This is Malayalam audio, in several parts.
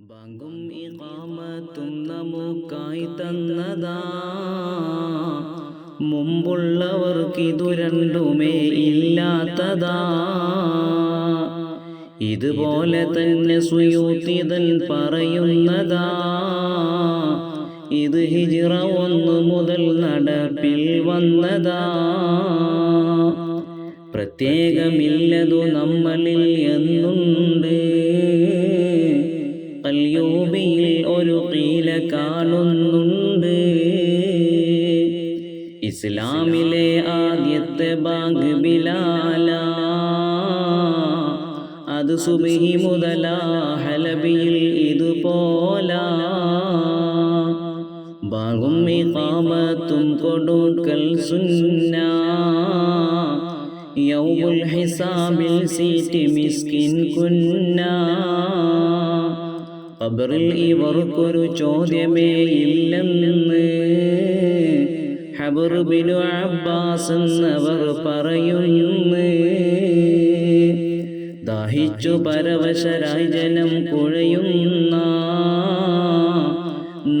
ബാങ്കും ഇമാമത്തും നമുക്കായി തന്നതാ. മുമ്പുള്ളവർക്കിതു രണ്ടുമേ ഇല്ലാത്തതാ. ഇതുപോലെ തന്നെ സുയൂത്തിതൻ പറയുന്നതാ. ഇത് ഹിജിറ ഒന്നു മുതൽ നടപ്പിൽ വന്നതാ. പ്രത്യേകമില്ലതു നമ്മളിൽ എന്നുണ്ട് കാണുന്നുണ്ട്. ഇസ്ലാമിലെ ആദ്യത്തെ ബാങ്ക് ബിലാല. അത് സുബഹി മുതലാ ഹലബിയിൽ ഇതുപോലാ. ബാഗും ഇഖാമത്തും കൊടുക്കൽ സുന്ന. യൗമുൽ ഹിസാബിൽ സീറ്റ് മിസ്കിൻ കുന്ന. ഖബറിൽ ഇവർക്കൊരു ചോദ്യമേ ഇല്ലെന്ന് ഹബർ ബിനു അബ്ബാസ് എന്നവർ പറയുന്നു. ദാഹിച്ചു പരവശരായി ജനം കുഴയുന്ന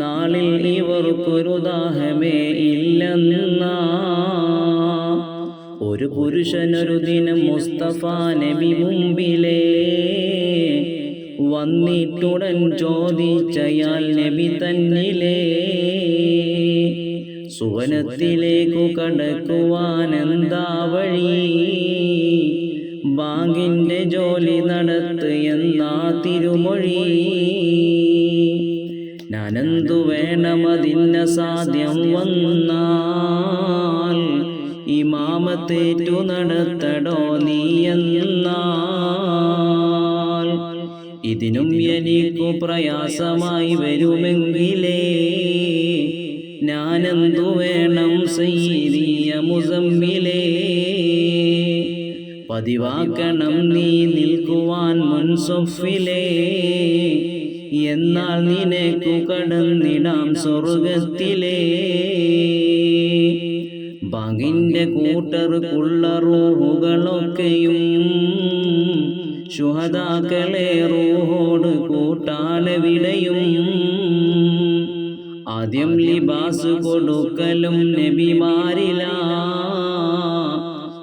നാളിൽ ഇവർക്കൊരു ദാഹമേ ഇല്ലെന്ന ഒരു പുരുഷനൊരു ദിനം മുസ്തഫ നബി മുമ്പിലേ വന്നിട്ടുടൻ ചോദിച്ചയാൾ നബി തന്നിലേ സുവനത്തിലേക്കു കടക്കുവാൻ എന്താ വഴി? ബാങ്കിന്റെ ജോലി നടത്ത് എന്നാ തിരുമൊഴി? ഞാനെന്തു വേണമതിന് സാധ്യം വന്നാൽ? ഇമാമത്തേറ്റു നടത്തടോ നീയെന്നാൽ ഇതിനും എനിക്കു പ്രയാസമായി വരുമെങ്കിലേ ഞാനെന്തു വേണം സയ്യിദിയ മുസമ്മിലേ? പതിവാക്കണം നീ നിൽക്കുവാൻ മുൻസൊഫിലേ എന്നാൽ നിനക്കു കടന്നിടാം സ്വർഗത്തിലേ. ബാങ്കിന്റെ കൂട്ടർക്കുള്ള റൂഹുകളൊക്കെയും ശുഹതാക്കളെ റൂഹോട് വിളയും ആദ്യം ലിബാസ് കൊടുക്കലും നബിമാരില.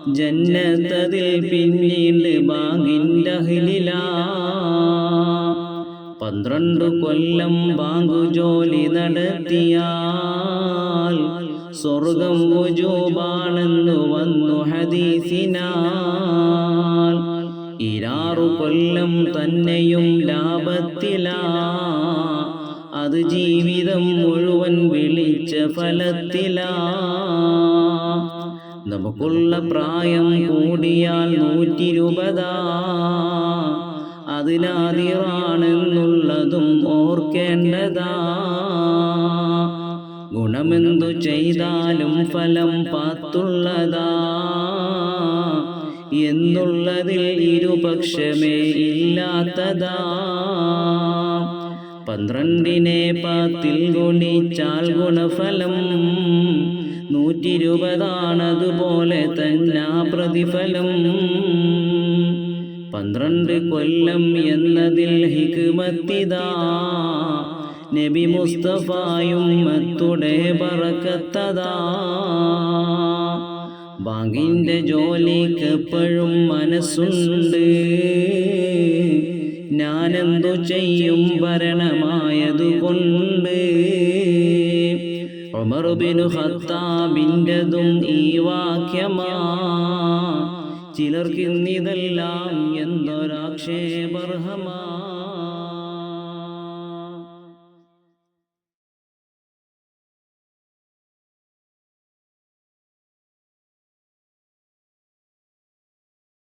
ജന്നത്തതിൽ പിന്നീട് ബാങ്കിന്റെ അഹിലില. പന്ത്രണ്ട് കൊല്ലം ബാങ്കു ജോലി നടത്തിയാൽ സ്വർഗം വുജൂബാണെന്നു വന്നു ഹദീസിനാൽ ഇരാറു കൊല്ലം തന്നെയും ലാഭത്തിലാ. അത് ജീവിതം മുഴുവൻ വിളിച്ച ഫലത്തിലാ. നമുക്കുള്ള പ്രായം കൂടിയാൽ നൂറ്റിരുപതാ. അതിനാതിറാണെന്നുള്ളതും ഓർക്കേണ്ടതാ. ഗുണമെന്തു ചെയ്താലും ഫലം പാത്തുള്ളതാ. എന്നുള്ളതിൽ ഇരുപക്ഷമേ ഇല്ലാത്തതാ. പന്ത്രണ്ടിനെ പത്തിൽ ഗുണിച്ചാൽ ഗുണഫലം നൂറ്റിരുപതാണതുപോലെ തന്നെ പ്രതിഫലം. പന്ത്രണ്ട് കൊല്ലം എന്നതിൽ ഹിക്മത്തിതാ. നബി മുസ്തഫായും മത്തുടെ പറക്കത്തതാ. ബാങ്കിന്റെ ജോലിക്ക് എപ്പോഴും മനസ്സുണ്ട്. ഞാനെന്തു ചെയ്യും ഭരണമായതുകൊണ്ട്. ഒമറുബിനു ഹത്താബിന്റെതും ഈ വാക്യമാ. ചിലർക്കിന്നിതെല്ലാം എന്തൊരാക്ഷേപർഹമാ.